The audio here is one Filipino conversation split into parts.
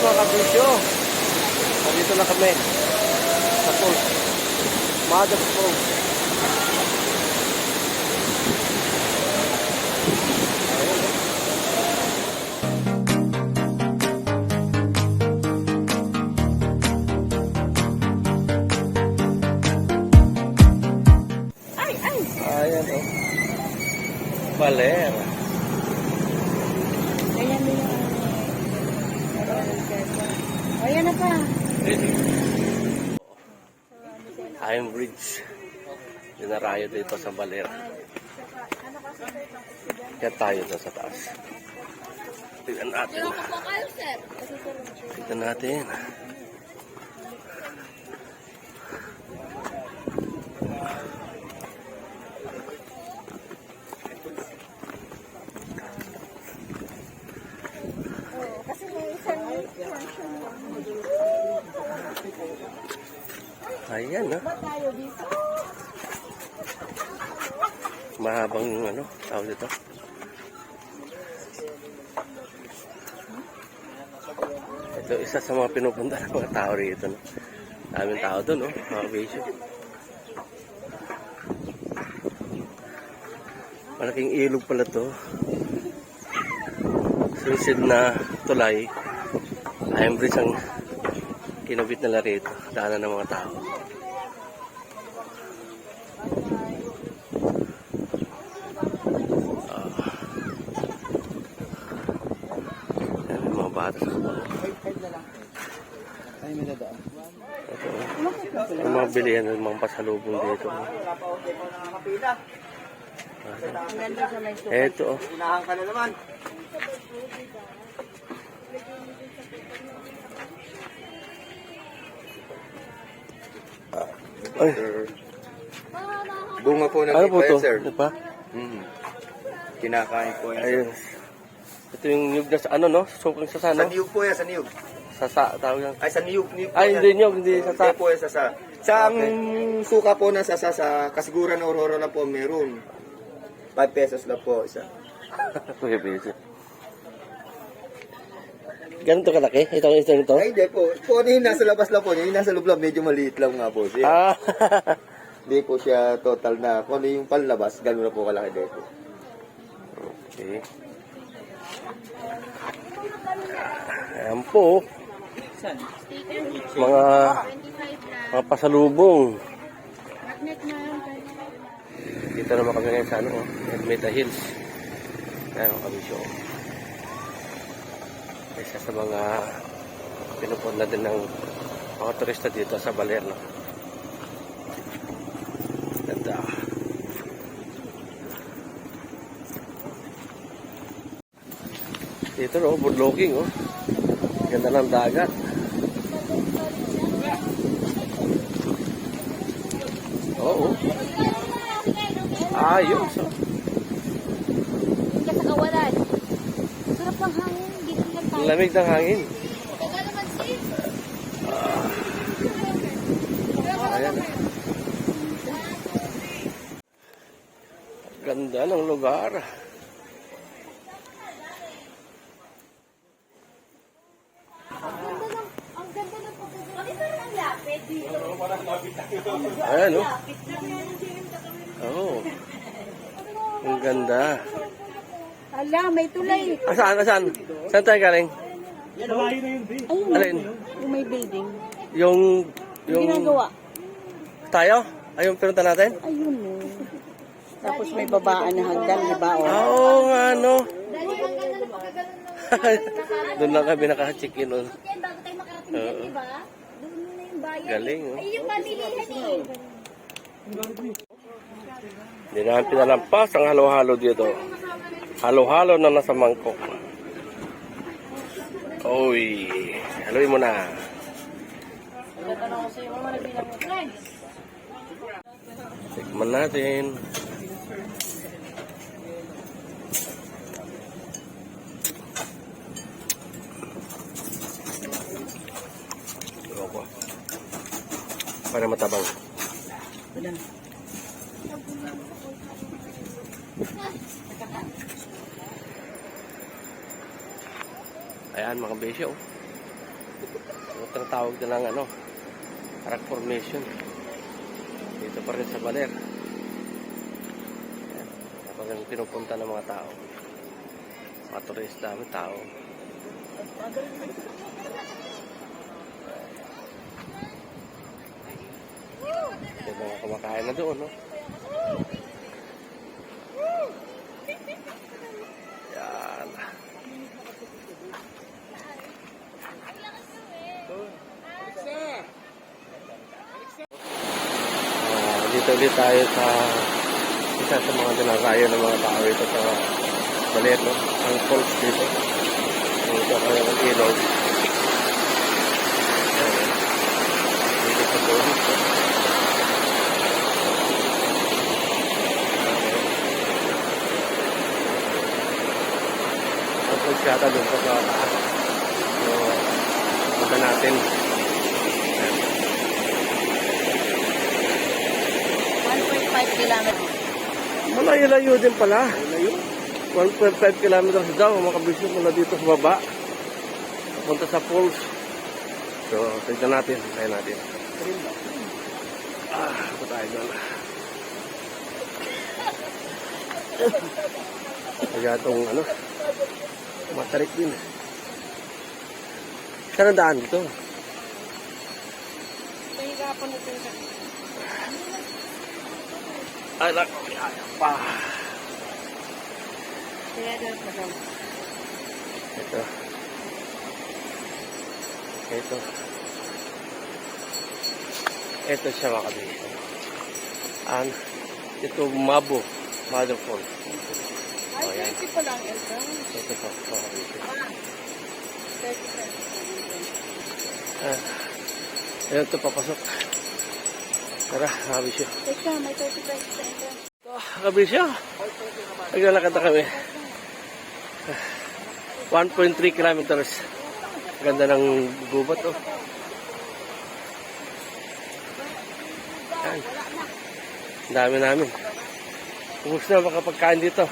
mga kabisyo. Nandito na kami. Sa pool. Mother's pool. Ay, ay! Ayan o. Baler. Ayan din yung... Ayan na pa. Iron Bridge. Dinarayo dito sa Baler. Kaya tayo doon sa taas. Tignan natin. Tignan natin. Kasi Ayan dito? Mahabang ano, tawag dito. Ito isa sa mga pinupunta ng mga tao rito. No? Daming tao doon, no? mga bisyo. Malaking ilog pala to. Susid na tulay. Ayun bridge ang kinabit nila rito. Daanan ng mga tao. Mga bata. Ay, may dadaan. Ito, yung mga bilihan ng mga pasalubong dito. Sa may sukat. Ito, oh. Inahan ka na naman. Ay, Bunga po ng ano po ipay, to? sir. Ano pa? Mm. Kinakain po yan. Ayun. Ito yung nyug na sa ano, no? Sukang sa Sa sano? niyog po yan, sa niyog. Sasa, tawag yan. Ay, sa niyog, niyog po Ay, yan. hindi nyug, hindi Hindi sasa. po yan, sasa. Sa ang suka po na sasa, sa kasiguran na ororo na po meron. 5 pesos lang po isa. Kuya Bisi. Ganun to kalaki? Ito, ito, ito? Ay, hindi po. Po, ano yung nasa labas lang po. Yung nasa loob lang, medyo maliit lang nga po siya. Ah, Hindi po siya total na. Kung ano yung panlabas, gano'n na po kalaki dito. okay. Ayan po. Mga mga pasalubong. Dito naman kami ngayon sa ano, oh, Meta Hills. Ayan kami show. Isa sa mga pinupunla din ng mga turista dito sa Baler. No? Ganda. Dito no, budlooking oh. Ganda ng dagat. Oo. Ayos. Oh. Hindi sa kawalan. Sarap ng hangin. Dito lang Ang tayo. Lamig ng hangin. Sis. Ayan. Ganda ng lugar. Ayan, oh. Oo. Ang ganda. Ala, may tulay. Asaan, asaan? Saan tayo galing? Ayun, Alin? yung may building. Yung, Yung yung... ginagawa. Tayo? Ayun, pinunta natin? Ayun mo. Tapos may babaan na hagdan, di ba? Oo, Oh. oh, ano. Dali, hanggang na napagagalan Doon lang kami naka-check-in. Oh. Yan, bago tayo makarating Oo. dyan, di ba? Doon na yung bayan. Galing, oh. Ay, yung pamilihan eh. Hindi namin pinalampas ang halo-halo dito. Halo-halo na nasa mangkok. Oy, haluin mo na. Tikman natin. Para matabang. Ayan mga besyo. Yung tinatawag na ng ano, rock formation. Dito pa rin sa Baler. Ayan. Kapag ang pinupunta ng mga tao. Mga turista, may tao. May mga kumakain na doon, no? Dito ulit tayo sa isa sa mga dinarayo ng mga tao ito sa Baleto, ang falls dito. Dito kayo ng. Ayan. Dito sa falls. Ang falls yata doon sa taas. So, natin. Ayan. 1.5 kilometers. Malayo-layo din pala. 1.5 kilometers daw mga kabisyo mula dito sa baba. Punta sa falls. So, tignan natin. Tayo natin. Ah, ito tayo doon. Kaya itong ano, matarik din. Saan ang daan dito? Ay, lak. Ay, pa. Ito. Ito. Ito siya mga kabisyo. An, ito Mabo, Mother Fall. Ay, Oh, yan. 30 pa lang ito. Ito po, mga kabisyo. 30 pesos. Ah, ito papasok. Tara, kabisyo. Teka, may 30 pesos sa ito. Ito, kabisyo. Naglalakad na kami. 1.3 kilometers. Ganda ng gubat, oh. Yan. Ang dami namin. Ubus na makapagkain dito.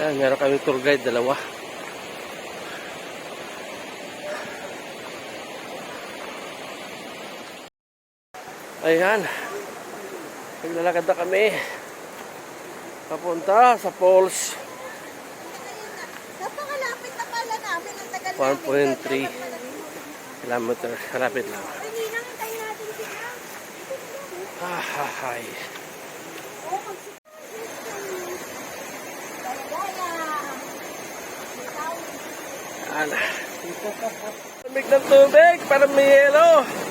Yan, meron kami tour guide, dalawa. Ayan. Naglalakad na kami. Papunta sa falls. Napakalapit na pala namin. Ang tagal 1.3 kilometers. Malapit lang. Ah, ha, hay. Yan. Lamig ng tubig, parang may yelo.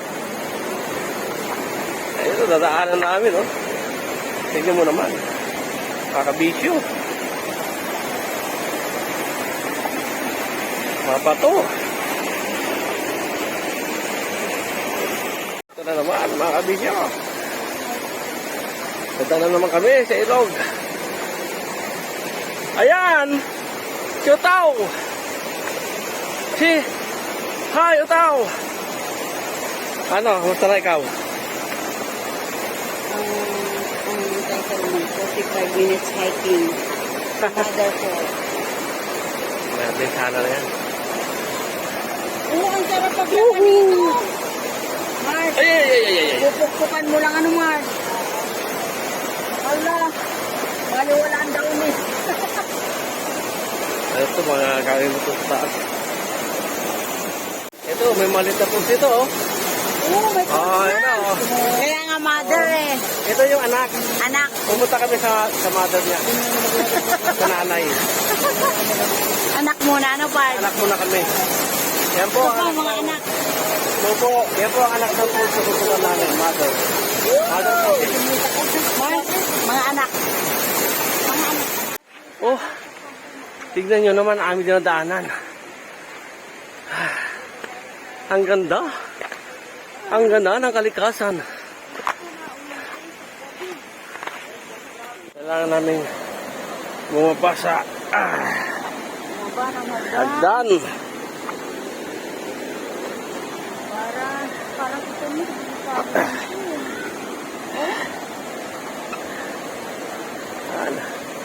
Ayun, dadaanan namin, oh. Tingnan mo naman. Kakabisyo. Mga bato. Ito na naman, mga kabisyo. Punta na naman kami sa ilog. Ayan! Si Utaw! Si... Hi, Utaw! Ano, kumusta na ikaw? Ang ang mo, 45 minutes hiking. Mother Fall. May sana na yan. Oo, ang sarap pag dito. Mark, Ay, ay, ay, ay, ay. pupukpukan mo lang ano, bali wala ang daon eh. Ito, mga kawin mo ito sa taas. Ito, may malit na pulse ito, oh. Oo, may Oh, yun na, oh. Kaya nga mother eh. Ito yung anak. Anak. Pumunta kami sa, sa mother niya. sa nanay. Anak muna, ano pa? Anak mo na kami. Yan po, Ito pa, mga anak. Opo, yan po ang anak ng pulse ko sa namin, mother. Mother po. Mark, mga anak. Mga anak. Oh, tignan nyo naman ang aming dinadaanan. Ang ganda. Ang ganda ng kalikasan. Kailangan namin bumaba ah, hagdan. Para, parang ito mo.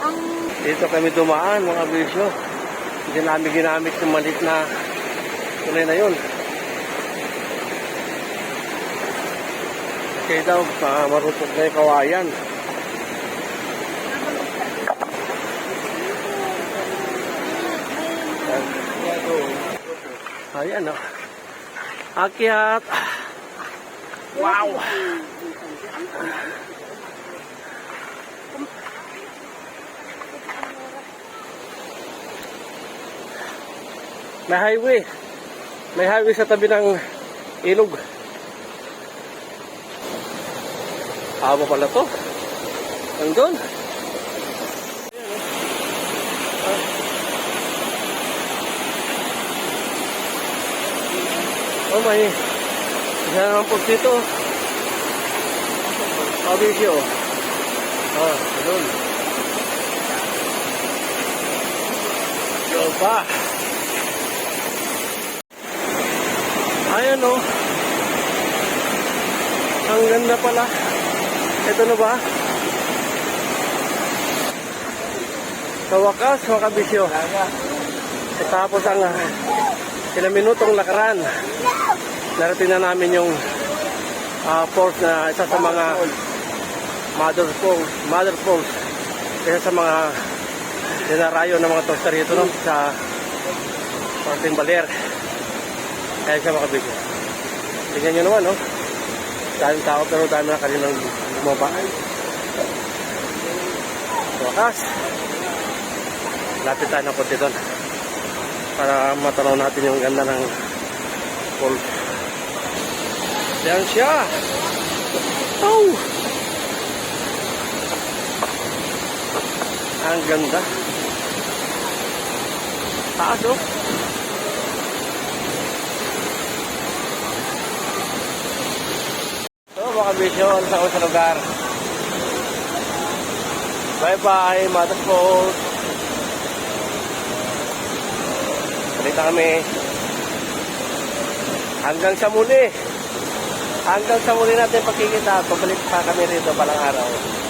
Ang, Dito kami dumaan mga bisyo. Hindi namin ginamit yung malit na tulay na yun. Kasi daw, uh, marupok na yung kawayan. Ayan o. Akyat. Wow. May highway. May highway sa tabi ng ilog. Amo pala to. Nandun. Oh, may isa naman po dito. Pabisyo. Ah, doon. Yun pa. Ayan oh. Ang ganda pala. Ito na ba? Sa wakas, mga kabisyo. Tapos ang uh, ilang minutong lakaran. Narating na namin yung uh, falls na isa sa mga mother falls, mother falls. Isa sa mga dinarayo ng mga toaster rito no, sa Martin Baler. Kaya siya makabigyo. Tingnan nyo naman, no? Daming tao pero dami na kaninang bumaba. Sa wakas, lapit tayo ng konti doon para matanaw natin yung ganda ng falls. Yan siya! Oh! Ang ganda. Taas, oh. Mga bisyon sa sa lugar. Bye-bye, Mother Falls. Salita kami. Hanggang sa muli. Hanggang sa muli natin pagkikita. Pabalik pa kami rito palang araw.